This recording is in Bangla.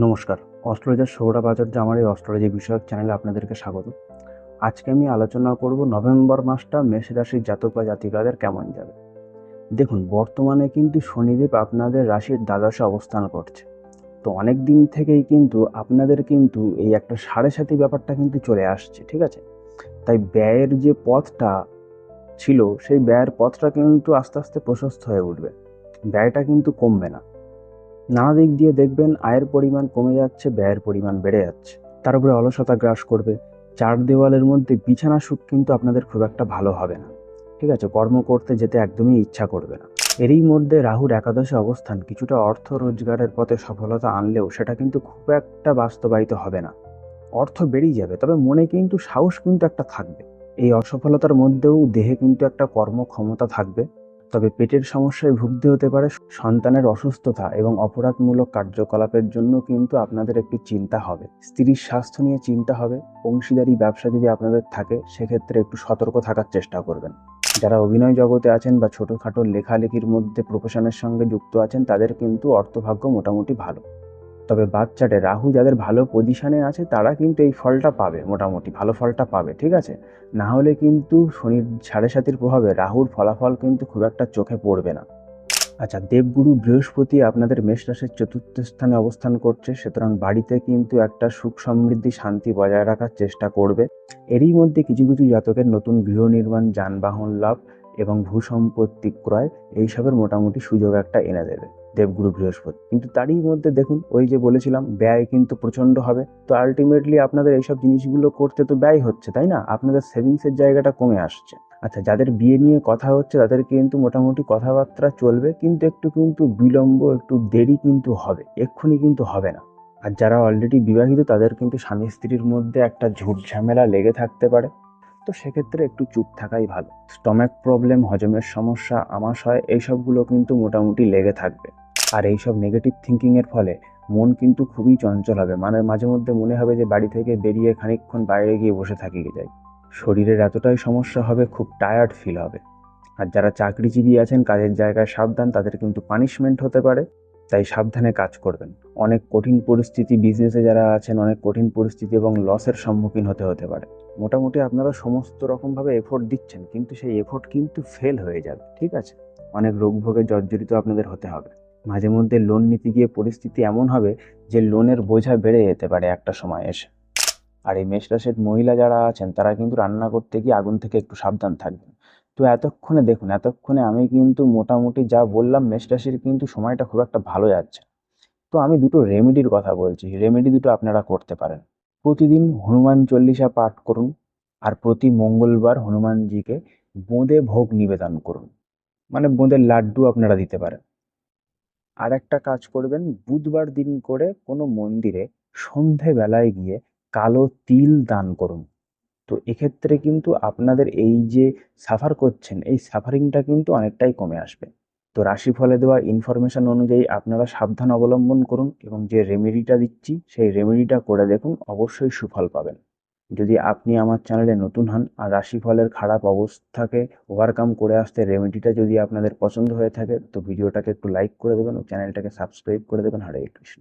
নমস্কার। অস্ট্রোলজার সৌরা বাজার যে আমার এই অস্ট্রোলজি বিষয়ক চ্যানেলে আপনাদেরকে স্বাগত। আজকে আমি আলোচনা করব নভেম্বর মাসটা মেষ রাশির জাতক বা জাতিকাদের কেমন যাবে। দেখুন, বর্তমানে কিন্তু শনিদেব আপনাদের রাশির দ্বাদশে অবস্থান করছে। তো অনেক দিন থেকেই কিন্তু আপনাদের কিন্তু এই একটা সাড়ে সাথী ব্যাপারটা কিন্তু চলে আসছে, ঠিক আছে? তাই ব্যয়ের যে পথটা ছিল, সেই ব্যয়ের পথটা কিন্তু আস্তে আস্তে প্রশস্ত হয়ে উঠবে। ব্যয়টা কিন্তু কমবে না। নানা দিক দিয়ে দেখবেন আয়ের পরিমাণ কমে যাচ্ছে, ব্যয়ের পরিমাণ বেড়ে যাচ্ছে। তার উপরে অলসতা গ্রাস করবে। চার দেওয়ালের মধ্যে বিছানা সুখ কিন্তু আপনাদের খুব একটা ভালো হবে না। ঠিক আছে, কর্ম করতে যেতে একদমই ইচ্ছা করবে না। এরই মধ্যে রাহুর একাদশে অবস্থান কিছুটা অর্থ রোজগারের পথে সফলতা আনলেও সেটা কিন্তু খুব একটা বাস্তবায়িত হবে না। অর্থ বেড়েই যাবে, তবে মনে কিন্তু সাহস কিন্তু একটা থাকবে। এই অসফলতার মধ্যেও দেহে কিন্তু একটা কর্মক্ষমতা থাকবে। তবে পেটের সমস্যায় ভুগতে হতে পারে সন্তানের অসুস্থতা এবং অপরাধমূলক কার্যকলাপের জন্য কিন্তু আপনাদের একটু চিন্তা হবে। স্ত্রীর স্বাস্থ্য নিয়ে চিন্তা হবে। অংশীদারি ব্যবসা যদি আপনাদের থাকে, সেক্ষেত্রে একটু সতর্ক থাকার চেষ্টা করবেন। যারা অভিনয় জগতে আছেন বা ছোটোখাটো লেখালেখির মধ্যে প্রফেশনের সঙ্গে যুক্ত আছেন, তাদের কিন্তু অর্থভাগ্য মোটামুটি ভালো। তবে বাচ্চাটে রাহু যাদের ভালো পজিশনে আছে, তারা কিন্তু এই ফলটা পাবে মোটামুটি, ভালো ফলটা পাবে, ঠিক আছে? না হলে কিন্তু শনির সাড়ে সাতির প্রভাবে রাহুর ফলাফল কিন্তু খুব একটা চোখে পড়বে না। আচ্ছা দেবগুরু বৃহস্পতি আপনাদের মেষ রাশির চতুর্থ স্থানে অবস্থান করছে, সুতরাং বাড়িতে কিন্তু একটা সুখ সমৃদ্ধি, শান্তি বজায় রাখার চেষ্টা করবে। এরই মধ্যে কিছু কিছু জাতকের নতুন গৃহ নির্মাণ, যানবাহন লাভ এবং ভূসম্পত্তি ক্রয়, এইসবের মোটামুটি সুযোগ একটা এনে দেবে। দেবগুরু বৃহস্পতি। কিন্তু তারই মধ্যে দেখুন, ওই যে বলেছিলাম, ব্যয় কিন্তু প্রচণ্ড হবে। তো আলটিমেটলি আপনাদের এইসব জিনিসগুলো করতে তো ব্যয় হচ্ছে, তাই না? আপনাদের সেভিংসের জায়গাটা কমে আসছে। আচ্ছা যাদের বিয়ে নিয়ে কথা হচ্ছে, তাদের কিন্তু মোটামুটি কথাবার্তা চলবে, কিন্তু একটু কিন্তু বিলম্ব, একটু দেরি কিন্তু হবে, এক্ষুনি কিন্তু হবে না। আর যারা অলরেডি বিবাহিত, তাদের কিন্তু স্বামী স্ত্রীর মধ্যে একটা ঝুট ঝামেলা লেগে থাকতে পারে। তো সেক্ষেত্রে একটু চুপ থাকাই ভালো। স্টমাক প্রবলেম হজমের সমস্যা, আমাশয়, এইসবগুলো কিন্তু মোটামুটি লেগে থাকবে। আর এইসব নেগেটিভ থিঙ্কিংয়ের ফলে মন কিন্তু খুবই চঞ্চল হবে। মানে মাঝে মধ্যে মনে হবে যে বাড়ি থেকে বেরিয়ে খানিকক্ষণ বাইরে গিয়ে বসে থাকি যাই। শরীরের এতটাই সমস্যা হবে, খুব টায়ার্ড ফিল হবে। আর যারা চাকরিজীবী আছেন, কাজের জায়গায় সাবধান, তাদের কিন্তু পানিশমেন্ট হতে পারে। তাই সাবধানে কাজ করবেন। অনেক কঠিন পরিস্থিতি বিজনেসে যারা আছেন, অনেক কঠিন পরিস্থিতি এবং লসের সম্মুখীন হতে হতে পারে। মোটামুটি আপনারা সমস্ত রকমভাবে এফোর্ট দিচ্ছেন, কিন্তু সেই এফোর্ট কিন্তু ফেল হয়ে যাবে, ঠিক আছে? অনেক রোগ ভোগে জর্জরিত আপনাদের হতে হবে। মাঝে মধ্যে লোন নিতে গিয়ে পরিস্থিতি এমন হবে যে লোনের বোঝা বেড়ে যেতে পারে একটা সময় এসে। আর এই মেষরাশের মহিলা যারা আছেন, তারা কিন্তু রান্না করতে গিয়ে আগুন থেকে একটু সাবধান থাকবেন। তো এতক্ষণে দেখুন, এতক্ষণে আমি কিন্তু মোটামুটি যা বললাম, মেষরাশির কিন্তু সময়টা খুব একটা ভালো যাচ্ছে। তো আমি দুটো রেমেডির কথা বলছি। রেমেডি দুটো আপনারা করতে পারেন। প্রতিদিন হনুমান চল্লিশা পাঠ করুন আর প্রতি মঙ্গলবার হনুমানজিকে বোঁদে ভোগ নিবেদন করুন। মানে বোঁদের লাড্ডু আপনারা দিতে পারেন। আর একটা কাজ করবেন, বুধবার দিন করে কোনো মন্দিরে সন্ধেবেলায় গিয়ে কালো তিল দান করুন। তো এক্ষেত্রে কিন্তু আপনাদের এই যে সাফার করছেন, এই সাফারিংটা কিন্তু অনেকটাই কমে আসবে। তো রাশিফলে দেওয়া ইনফরমেশন অনুযায়ী আপনারা সাবধান অবলম্বন করুন এবং যে রেমেডিটা দিচ্ছি, সেই রেমেডিটা করে দেখুন, অবশ্যই সুফল পাবেন। যদি আপনি আমার চ্যানেলে নতুন হন আর রাশিফলের খারাপ অবস্থাকে ওভারকাম করে আসতে রেমেডিটা যদি আপনাদের পছন্দ হয়ে থাকে, তো ভিডিওটাকে একটু লাইক করে দেবেন ও চ্যানেলটাকে সাবস্ক্রাইব করে দেবেন। হরে কৃষ্ণ।